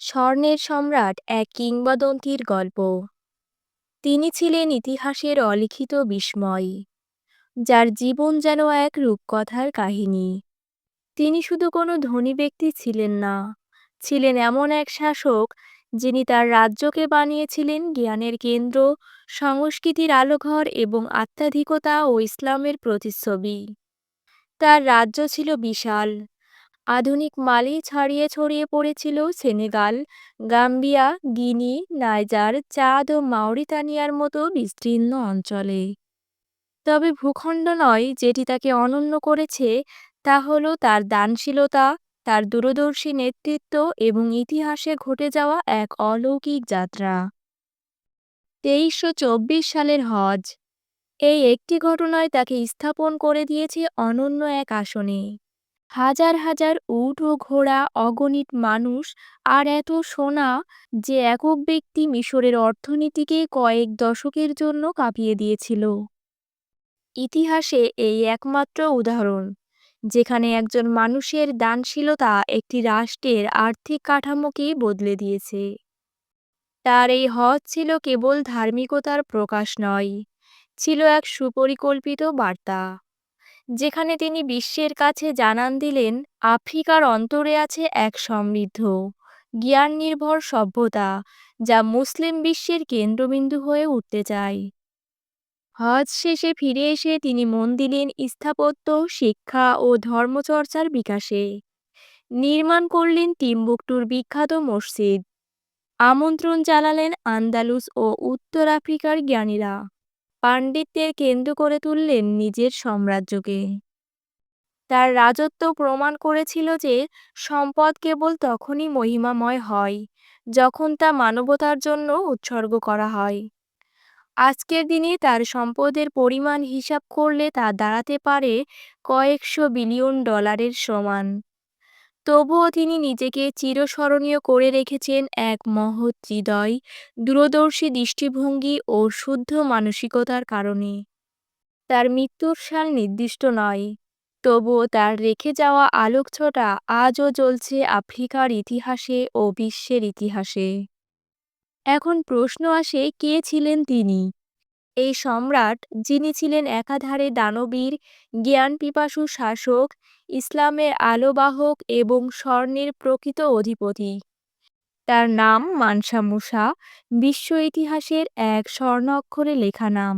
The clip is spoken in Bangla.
স্বর্ণের সম্রাট এক কিংবদন্তির গল্প। তিনি ছিলেন ইতিহাসের অলিখিত বিস্ময়, যার জীবন যেন এক রূপকথার কাহিনী। তিনি শুধু কোনো ধনী ব্যক্তি ছিলেন না, ছিলেন এমন এক শাসক যিনি তার রাজ্যকে বানিয়েছিলেন জ্ঞানের কেন্দ্র, সংস্কৃতির আলোঘর এবং আধ্যাত্মিকতা ও ইসলামের প্রতিচ্ছবি। তার রাজ্য ছিল বিশাল আধুনিক মালি ছাড়িয়ে ছড়িয়ে পড়েছিল Senegal, Gambia, Guinea, Niger, Chad ও মাউরিতানিয়ার মতো বিস্তীর্ণ অঞ্চলে। তবে ভূখণ্ড নয়, যেটি তাকে অনন্য করেছে, তা হলো তার দানশীলতা, তার দূরদর্শী নেতৃত্ব এবং ইতিহাসে ঘটে যাওয়া এক অলৌকিক যাত্রা। তেইশশো সালের হজ। এই একটি ঘটনায় তাকে স্থাপন করে দিয়েছে অনন্য এক আসনে। হাজার হাজার উট ও ঘোড়া অগণিত মানুষ আর এত সোনা যে একক ব্যক্তি মিশরের অর্থনীতিকে কয়েক দশকের জন্য কাঁপিয়ে দিয়েছিল। ইতিহাসে এই একমাত্র উদাহরণ, যেখানে একজন মানুষের দানশীলতা একটি রাষ্ট্রের আর্থিক কাঠামোকে বদলে দিয়েছে। তার এই হজ ছিল কেবল ধার্মিকতার প্রকাশ নয়, ছিল এক সুপরিকল্পিত বার্তা। যেখানে তিনি বিশ্বের কাছে জানান দিলেন, আফ্রিকার অন্তরে আছে এক সমৃদ্ধ জ্ঞান নির্ভর সভ্যতা, যা মুসলিম বিশ্বের কেন্দ্রবিন্দু হয়ে উঠতে চায়। হজ শেষে ফিরে এসে তিনি মন দিলেন স্থাপত্য, শিক্ষা ও ধর্মচর্চার বিকাশে। নির্মাণ করলেন তিম্বুকটুর বিখ্যাত মসজিদ। আমন্ত্রণ জানালেন আন্দালুস ও উত্তর আফ্রিকার জ্ঞানীরা। পাণ্ডিত্যের কেন্দ্র করে তুললেন নিজের সাম্রাজ্যকে। তার রাজত্ব প্রমাণ করেছিল যে সম্পদ কেবল তখনই মহিমাময় হয় যখন তা মানবতার জন্য উৎসর্গ করা হয়। আজকের দিনে তার সম্পদের পরিমাণ হিসাব করলে তা দাঁড়াতে পারে কয়েকশো বিলিয়ন ডলারের সমান। তবুও তিনি নিজেকে চিরস্মরণীয় করে রেখেছেন এক মহৎ হৃদয়, দূরদর্শী দৃষ্টিভঙ্গি ও শুদ্ধ মানসিকতার কারণে। তার মৃত্যুর সাল নির্দিষ্ট নয়, তবুও তার রেখে যাওয়া আলোকছটা আজও জ্বলছে আফ্রিকার ইতিহাসে ও বিশ্বের ইতিহাসে। এখন প্রশ্ন আসে, কে ছিলেন তিনি? এই সম্রাট, যিনি ছিলেন একাধারে দানবীর জ্ঞান পিপাসু শাসক, ইসলামের আলোবাহক এবং স্বর্ণের প্রকৃত অধিপতি। তার নাম মানসা মুসা, বিশ্ব ইতিহাসের এক স্বর্ণ অক্ষরে লেখা নাম।